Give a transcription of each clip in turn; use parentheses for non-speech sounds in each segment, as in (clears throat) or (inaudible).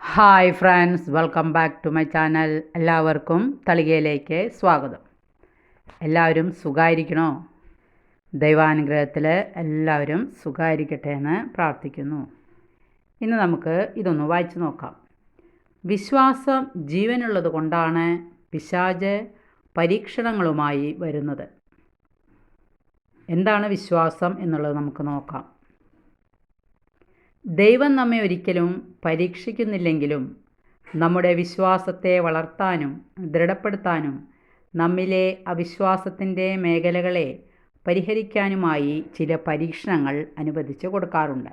Hi friends welcome back to my channel. എല്ലാവർക്കും തളികയിലേക്ക് സ്വാഗതം. എല്ലാവരും സുഖമായിരിക്കണോ ദൈവാനുഗ്രഹത്തിൽ എല്ലാവരും സുഖമായിരിക്കട്ടെ എന്ന് പ്രാർത്ഥിക്കുന്നു. ഇന്ന് നമുക്ക് ഇതൊന്ന് വായിച്ചു നോക്കാം. വിശ്വാസം ജീവനുള്ളത് കൊണ്ടാണ് പിശാജ് പരീക്ഷണങ്ങളുമായി വരുന്നത്. എന്താണ് വിശ്വാസം എന്നുള്ളത് നമുക്ക് നോക്കാം. ദൈവം നമ്മെ ഒരിക്കലും പരീക്ഷിക്കുന്നില്ലെങ്കിലും നമ്മുടെ വിശ്വാസത്തെ വളർത്താനും ദൃഢപ്പെടുത്താനും നമ്മിലെ അവിശ്വാസത്തിന്റെ മേഖലകളെ പരിഹരിക്കാനുമായി ചില പരീക്ഷണങ്ങൾ അനുവദിച്ചു കൊടുക്കാറുണ്ട്.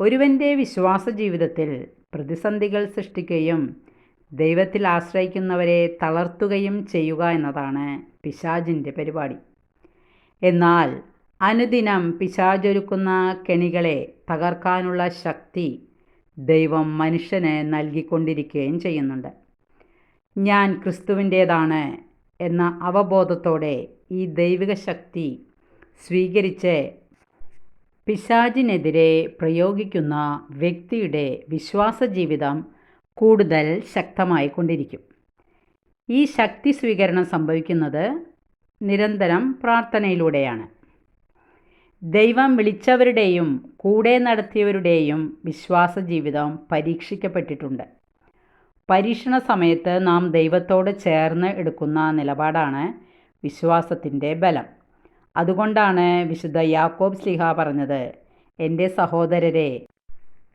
ഒരുവന്റെ വിശ്വാസ ജീവിതത്തിൽ പ്രതിസന്ധികൾ സൃഷ്ടിക്കുകയും ദൈവത്തിൽ ആശ്രയിക്കുന്നവരെ തളർത്തുകയും ചെയ്യുക എന്നതാണ് പിശാജിന്റെ പരിപാടി. എന്നാൽ അനുദിനം പിശാചൊരുക്കുന്ന കെണികളെ തകർക്കാനുള്ള ശക്തി ദൈവം മനുഷ്യന് നൽകിക്കൊണ്ടിരിക്കുകയും ചെയ്യുന്നുണ്ട്. ഞാൻ ക്രിസ്തുവിന്റേതാണ് എന്ന അവബോധത്തോടെ ഈ ദൈവിക ശക്തി സ്വീകരിച്ച് പിശാചിനെതിരെ പ്രയോഗിക്കുന്ന വ്യക്തിയുടെ വിശ്വാസ ജീവിതം കൂടുതൽ ശക്തമായി കൊണ്ടിരിക്കും. ഈ ശക്തി സ്വീകരണം സംഭവിക്കുന്നത് നിരന്തരം പ്രാർത്ഥനയിലൂടെയാണ്. ദൈവം വിളിച്ചവരുടെയും കൂടെ നടത്തിയവരുടെയും വിശ്വാസ ജീവിതം പരീക്ഷിക്കപ്പെട്ടിട്ടുണ്ട്. പരീക്ഷണ സമയത്ത് നാം ദൈവത്തോട് ചേർന്ന് എടുക്കുന്ന നിലപാടാണ് വിശ്വാസത്തിന്റെ ബലം. അതുകൊണ്ടാണ് വിശുദ്ധ യാക്കോബ് സ്ലിഹ പറഞ്ഞത് എന്റെ സഹോദരരെ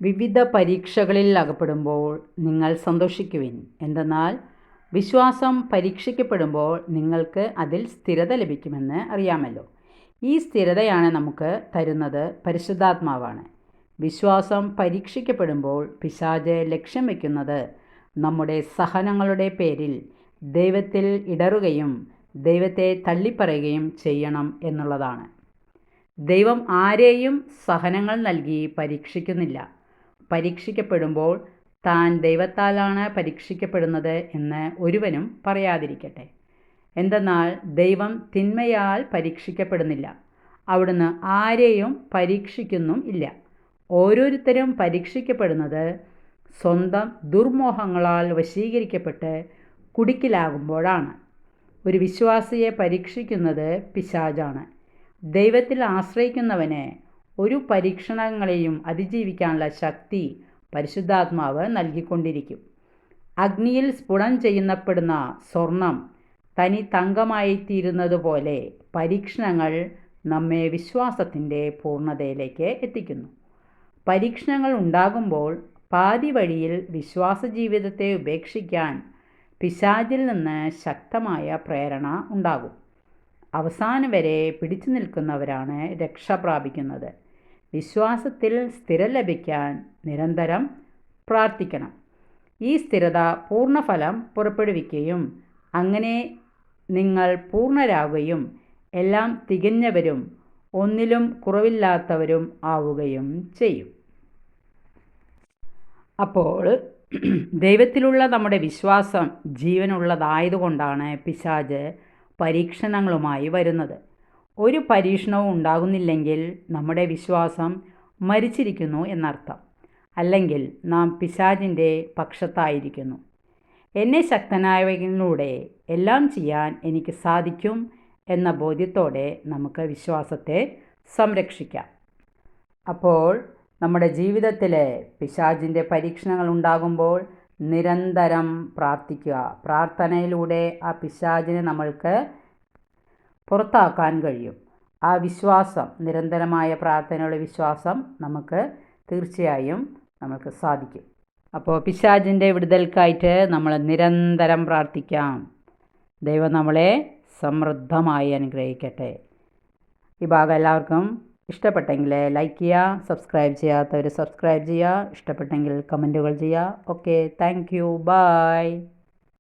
വിവിധ പരീക്ഷകളിൽ അകപ്പെടുമ്പോൾ നിങ്ങൾ സന്തോഷിക്കുവിൻ. എന്തെന്നാൽ വിശ്വാസം പരീക്ഷിക്കപ്പെടുമ്പോൾ നിങ്ങൾക്ക് അതിൽ സ്ഥിരത ലഭിക്കുമെന്ന് അറിയാമല്ലോ. ഈ സ്ഥിരതയാണ് നമുക്ക് തരുന്നത് പരിശുദ്ധാത്മാവാണ്. വിശ്വാസം പരീക്ഷിക്കപ്പെടുമ്പോൾ പിശാജ് ലക്ഷ്യം വയ്ക്കുന്നത് നമ്മുടെ സഹനങ്ങളുടെ പേരിൽ ദൈവത്തിൽ ഇടറുകയും ദൈവത്തെ തള്ളിപ്പറയുകയും ചെയ്യണം എന്നുള്ളതാണ്. ദൈവം ആരെയും സഹനങ്ങൾ നൽകി പരീക്ഷിക്കുന്നില്ല. പരീക്ഷിക്കപ്പെടുമ്പോൾ താൻ ദൈവത്താലാണ് പരീക്ഷിക്കപ്പെടുന്നത് എന്ന് ഒരുവനും പറയാതിരിക്കട്ടെ. എന്തെന്നാൽ ദൈവം തിന്മയാൽ പരീക്ഷിക്കപ്പെടുന്നില്ല. അവിടുന്ന് ആരെയും പരീക്ഷിക്കുന്നും ഇല്ല. ഓരോരുത്തരും പരീക്ഷിക്കപ്പെടുന്നത് സ്വന്തം ദുർമോഹങ്ങളാൽ വശീകരിക്കപ്പെട്ട് കുടിക്കിലാകുമ്പോഴാണ്. ഒരു വിശ്വാസിയെ പരീക്ഷിക്കുന്നത് പിശാജാണ് ദൈവത്തിൽ ആശ്രയിക്കുന്നവന് ഒരു പരീക്ഷണങ്ങളെയും അതിജീവിക്കാനുള്ള ശക്തി പരിശുദ്ധാത്മാവ് നൽകിക്കൊണ്ടിരിക്കും. അഗ്നിയിൽ സ്ഫുടം ചെയ്യുന്നപ്പെടുന്ന സ്വർണം തനി തങ്കമായി തീരുന്നതുപോലെ പരീക്ഷണങ്ങൾ നമ്മെ വിശ്വാസത്തിന്റെ പൂർണതയിലേക്ക് എത്തിക്കുന്നു. പരീക്ഷണങ്ങൾ ഉണ്ടാകുമ്പോൾ പാതി വഴിയിൽ വിശ്വാസ ജീവിതത്തെ ഉപേക്ഷിക്കാൻ പിശാചിൽ നിന്ന് ശക്തമായ പ്രേരണ ഉണ്ടാകും. അവസാനം വരെ പിടിച്ചു നിൽക്കുന്നവരാണ് രക്ഷ പ്രാപിക്കുന്നത്. വിശ്വാസത്തിൽ സ്ഥിരം ലഭിക്കാൻ നിരന്തരം പ്രാർത്ഥിക്കണം. ഈ സ്ഥിരത പൂർണഫലം പുറപ്പെടുവിക്കുകയും അങ്ങനെ നിങ്ങൾ പൂർണരാകുകയും എല്ലാം തികഞ്ഞവരും ഒന്നിലും കുറവില്ലാത്തവരും ആവുകയും ചെയ്യും. അപ്പോൾ (clears throat) ദൈവത്തിലുള്ള നമ്മുടെ വിശ്വാസം ജീവനുള്ളതായതുകൊണ്ടാണ് പിശാജ് പരീക്ഷണങ്ങളുമായി വരുന്നത്. ഒരു പരീക്ഷണവും ഉണ്ടാകുന്നില്ലെങ്കിൽ നമ്മുടെ വിശ്വാസം മരിച്ചിരിക്കുന്നു എന്നർത്ഥം. അല്ലെങ്കിൽ നാം പിശാജിന്റെ പക്ഷത്തായിരിക്കുന്നു. എന്നെ ശക്തനായവയിലൂടെ എല്ലാം ചെയ്യാൻ എനിക്ക് സാധിക്കും എന്ന ബോധ്യത്തോടെ നമുക്ക് വിശ്വാസത്തെ സംരക്ഷിക്കാം. അപ്പോൾ നമ്മുടെ ജീവിതത്തിലെ പിശാജിന്റെ പരീക്ഷണങ്ങൾ ഉണ്ടാകുമ്പോൾ നിരന്തരം പ്രാർത്ഥിക്കുക. പ്രാർത്ഥനയിലൂടെ ആ പിശാജിനെ നമ്മൾക്ക് പുറത്താക്കാൻ കഴിയും. ആ വിശ്വാസം നിരന്തരമായ പ്രാർത്ഥനയുടെ വിശ്വാസം നമുക്ക് തീർച്ചയായും നമുക്ക് സാധിക്കും. അപ്പോൾ പിശാജിന്റെ വിടുതൽക്കായിട്ട് നമ്മൾ നിരന്തരം പ്രാർത്ഥിക്കാം. ദൈവം നമ്മളെ സമൃദ്ധമായി അനുഗ്രഹിക്കട്ടെ. ഈ ഭാഗം എല്ലാവർക്കും ഇഷ്ടപ്പെട്ടെങ്കിൽ ലൈക്ക് ചെയ്യുക സബ്സ്ക്രൈബ് ചെയ്യാത്തവർ സബ്സ്ക്രൈബ് ചെയ്യുക ഇഷ്ടപ്പെട്ടെങ്കിൽ കമന്റുകൾ ചെയ്യുക. Okay thank you by